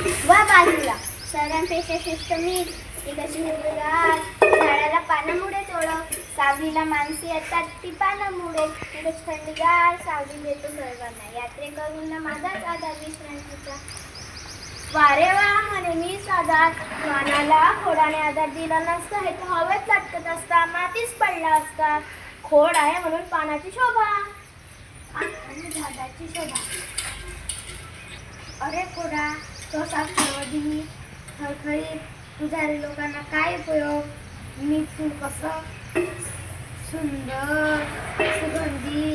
वा बाजूला. शहरांपेक्षा शिस्त मी ती कशी हिरवीगार झाडाला पानामुळे ओळख सावलीला माणसे येतात ती पानामुळे. ती थंडगार थंडीगार सावली देतो सर्वांना. यात्रेकरूंना माझाच आधार विश्रांतीचा वारे वा म्हणे मी साधा. मानाला खोडाने आधार दिला नसता. हे तर हवेत लटकत असता. मातीच पडला असता. खोड आहे म्हणून पानाची शोभा. आणि झाडाची शोभा. अरे खोडा. तो साक्षरवादी खळखळीत तुझ्या लोकांना काय उपयोग? मी तू कसं? सुंदर सुगंधी.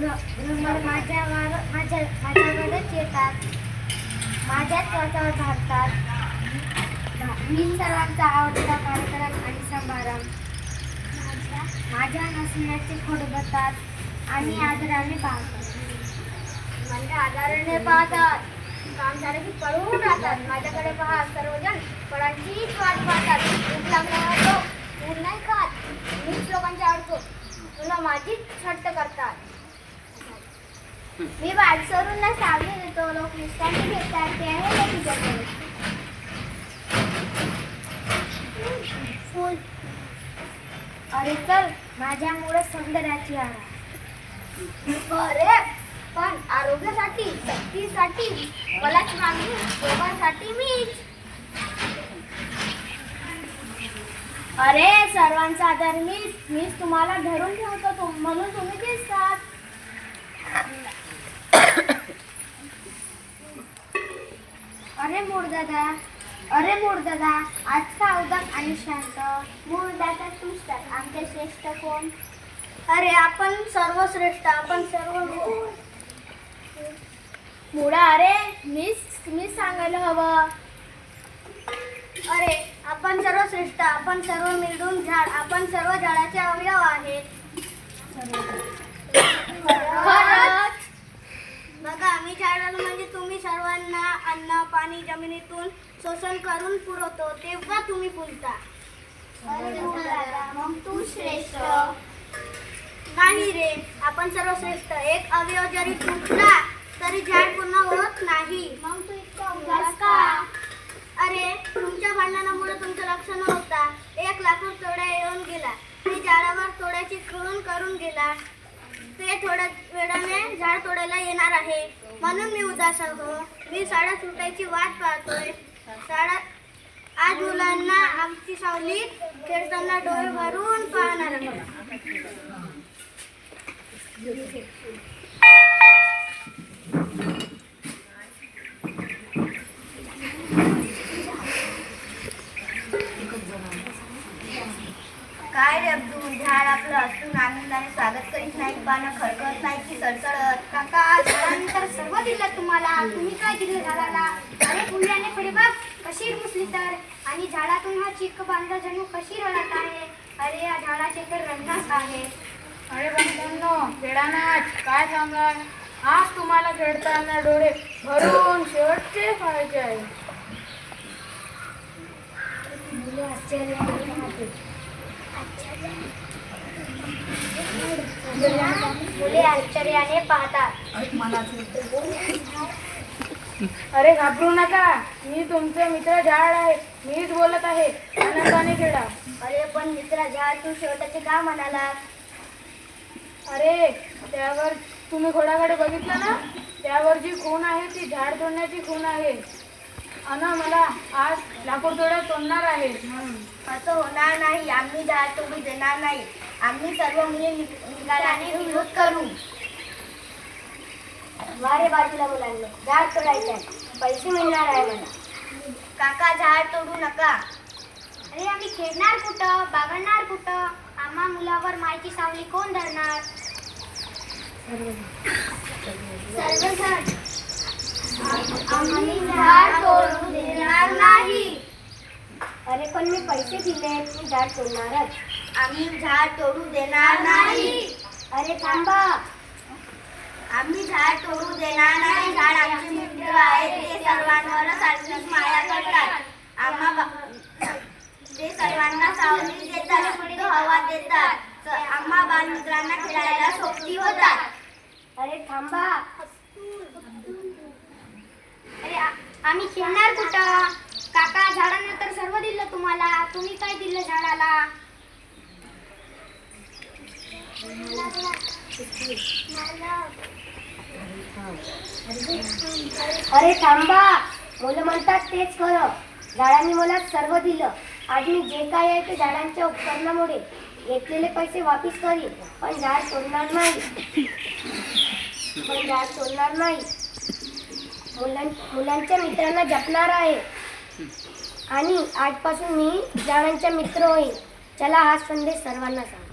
भ्रमर माझ्या वार माझ्या माझ्याकडेच येतात. माझ्याच त्वचावर धाडतात. मी सर्वांचा आवडता कार्यक्रम आणि समारंभ. माझ्या नसण्याचे खोडबतात आणि आदराने पाहतात म्हणजे आदराने पाहतात. काम झालं की पळून राहतात. माझ्याकडे पहा सर्वजण फळांचीच वाट पाहतात. भूक लागल्यावर तो नाही खात. मीच लोकांच्या आवडतो तुला माझीच छट्ट करतात. मी वाट सोडून ना सावली देतो. लोक विश्रांती घेतात. ते आहे ना तुझ्याकडे. फूल. अरे चल माझ्यामुळे सौंदर्याची आरा अरे शक्तीसाठी मलाच मागणी दोघांसाठी मीच अरे सर्वांचा आधार मीच मीच तुम्हाला धरून ठेवतो तुम म्हणून तुम्ही दिसतात. अरे मूळ दादा अरे मूळ दादा आज का अवदक आणि शांत? मूळ दादा तूच तर आमचे श्रेष्ठ कोण? अरे आपण सर्वश्रेष्ठ आपण सर्व मुडा. अरे मीच मीच सांगायला हवं. अरे आपण सर्व श्रेष्ठ आपण सर्व मिळून झाड आपण सर्व झाडाचे अवयव आहेत. बघा आम्ही झाडाला म्हणजे तुम्ही सर्वांना अन्न पाणी जमिनीतून शोषण करून पुरवतो तेव्हा तुम्ही फुलता. मग तू श्रेष्ठ. नाही रे आपण सर्व श्रेष्ठ. एक अवयव जरी तुटला तरी झाड पूर्ण होत नाही. मग तू इतका उदास का? अरे तुमच्या भांडणामुळे तुमचं लक्ष नव्हता. एक लाकूड तोडा येऊन गेला ते झाडावर तोड्याची खून करून गेला. ते थोड्या वेळाने झाड तोडायला येणार आहे. म्हणून मी उदास आहो. मी शाळा सुटायची वाट पाहतोय. शाळा आज मुलांना आमची सावली खेळताना डोळे भरून पाहणार काय रे अब्दुल? झाड आपलं असून आनंदाने स्वागत करीत नाही पानं खळखळत नाही की सडसडत काका झाडानंतर सर्व दिलं तुम्हाला. तुम्ही काय दिलं झाडाला? अरे फुल्याने पुढे बघ कशी घुसली तर. आणि झाडातून हा चिक्क बांधला जणू कशी रडत आहे? अरे या झाडाचे तर रंगाच आहे. अरे बंधूंनो खेळानाच. काय सांगाल? आज तुम्हाला खेळताना डोळे भरून शेवटचे पाहायचे आहे. मुले आश्चर्याने पाहतात. अरे घाबरू नका. मी तुमचे मित्र झाड आहे. मीच बोलत आहे. आनंदाने खेळा. अरे पण मित्रा झाड तू शेवटाचे का म्हणाला अरे त्यावर तुम्ही घोडाकडे बघितलं ना? त्यावर जी खून आहे ती झाड तोडण्याची खून आहे. अन मला आज लाकूड तोड्या तोडणार आहे. असं होणार नाही आम्ही झाड तोडू देणार नाही. आम्ही सर्व मुले नि- निकालाने विरोध करू. वारे बाजूला मुलांना झाड तोडायचं आहे. पैसे मिळणार आहे मला. काका झाड तोडू नका. अरे आम्ही खेळणार कुठं? बागडणार कुठं? आम्हा मुलावर मायची सावली कोण धरणार? सर्वजण आम्ही झाड तोडू देणार नाही. अरे पण मी पैसे दिले मी झाड तोडणारच. आम्ही झाड तोडू देणार नाही. अरे थांबा. आम्ही झाड तोडू देणार नाही. झाड आमचे मित्र आहेत ते सर्वांवर सारखीच माया करतात. आम्हा ते सर्वांना सावली देतात शुद्ध हवा देतात. आम्हा बालमित्रांना खेळायला सोबती होतात. अरे थांबा. आम्ही खेळणार कुठं? काका झाडांना तर सर्व दिलं तुम्हाला. तुम्ही काय दिलं झाडाला? अरे थांबा. मुलं म्हणतात तेच खरं. झाडांनी मला सर्व दिलं. आज मी जे काय आहे ते झाडांच्या उपकरणामुळे घेतलेले पैसे वापिस करीन. पण झाड सोडणार नाही. पण झाड सोडणार नाही. मुलां मुलांच्या मित्रांना जपणार आहे. आणि आजपासून मी झाडांचा मित्र होईल चला हा संदेश सर्वांना सांग.